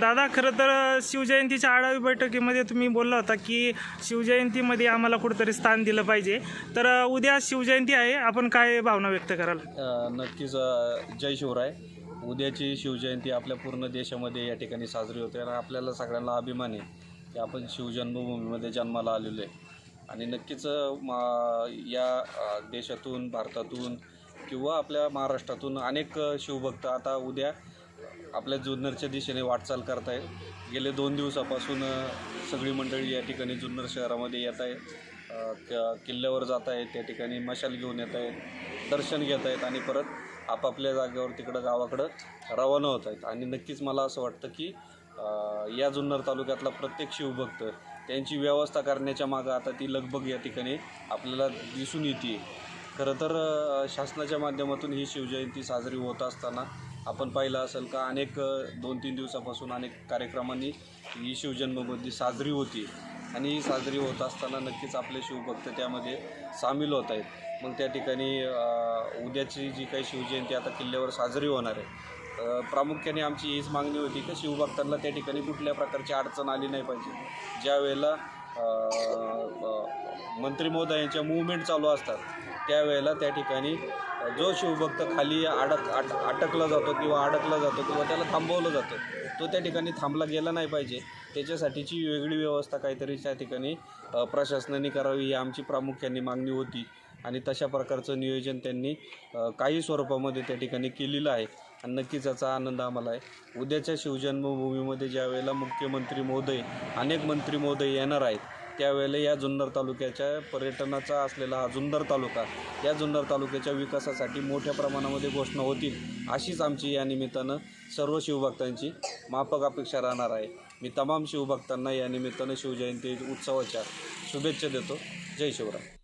दादा खरं तर शिवजयंतीच्या आढावी बैठकीमध्ये तुम्ही बोलला होता की शिवजयंतीमध्ये आम्हाला कुठंतरी स्थान दिलं पाहिजे. तर उद्या शिवजयंती आहे. आपण काय भावना व्यक्त कराल? नक्कीच जय शिवराय. उद्याची शिवजयंती आपल्या पूर्ण देशामध्ये या ठिकाणी साजरी होते आणि आपल्याला सगळ्यांना अभिमान आहे की आपण शिवजन्मभूमीमध्ये जन्माला आलेलो आहे. आणि नक्कीच मा- या देशातून भारतातून किंवा आपल्या महाराष्ट्रातून अनेक शिवभक्त आता उद्या आपल्या जुन्नरच्या दिशेने वाटचाल करत आहेत गेले दोन दिवसापासून सगळी मंडळी या ठिकाणी जुन्नर शहरामध्ये येत आहे क- किल्ल्यावर जात आहेत त्या ठिकाणी मशाल घेऊन येत आहेत दर्शन घेत आहेत आणि परत आपापल्या जागेवर तिकडं गावाकडं रवाना होत आहेत. आणि नक्कीच मला असं वाटतं की या जुन्नर तालुक्यातला प्रत्येक शिवभक्त त्यांची व्यवस्था करण्याच्या मागं आता ती लगबग या ठिकाणी आपल्याला दिसून येते खरं तर शासनाच्या माध्यमातून ही शिवजयंती साजरी होत असताना आपण पाहिलं असेल का अनेक दोन तीन दिवसापासून अनेक कार्यक्रमांनी ही शिवजन्मबद्धी साजरी होती. आणि ही साजरी होत असताना नक्कीच आपले शिवभक्त त्यामध्ये सामील होत आहेत. मग त्या ठिकाणी उद्याची जी काही शिवजयंती आता किल्ल्यावर साजरी होणार आहे प्रामुख्याने आमची हीच मागणी होती की शिवभक्तांना त्या ठिकाणी कुठल्या प्रकारची अडचण आली नाही पाहिजे. ज्या वेळेला मंत्री महोदयांच्या मुवमेंट चालू असतात. त्यावेळेला त्या ठिकाणी जो शिवभक्त खाली अडक अट अटकला जातो किंवा अडकला जातो किंवा त्याला थांबवलं जातं. तो त्या ठिकाणी थांबला गेला नाही पाहिजे. त्याच्यासाठीची वेगळी व्यवस्था काहीतरी त्या ठिकाणी प्रशासनाने करावी ही आमची प्रामुख्याने मागणी होती. आणि तशा प्रकारचं नियोजन त्यांनी काही स्वरूपामध्ये त्या ठिकाणी केलेलं आहे. आणि नक्कीच याचा आनंद आम्हाला आहे. उद्याच्या शिवजन्मभूमीमध्ये ज्या वेळेला मुख्यमंत्री महोदय अनेक मंत्री महोदय येणार आहेत त्यावेळेला या जुन्नर तालुक्याच्या पर्यटनाचा असलेला हा जुन्नर तालुका या जुन्नर तालुक्याच्या विकासासाठी मोठ्या प्रमाणामध्ये घोषणा होतील अशीच आमची या निमित्तानं सर्व शिवभक्तांची माफक अपेक्षा राहणार आहे. मी तमाम शिवभक्तांना या निमित्तानं शिवजयंती उत्सवाच्या शुभेच्छा देतो. जय शिवराय.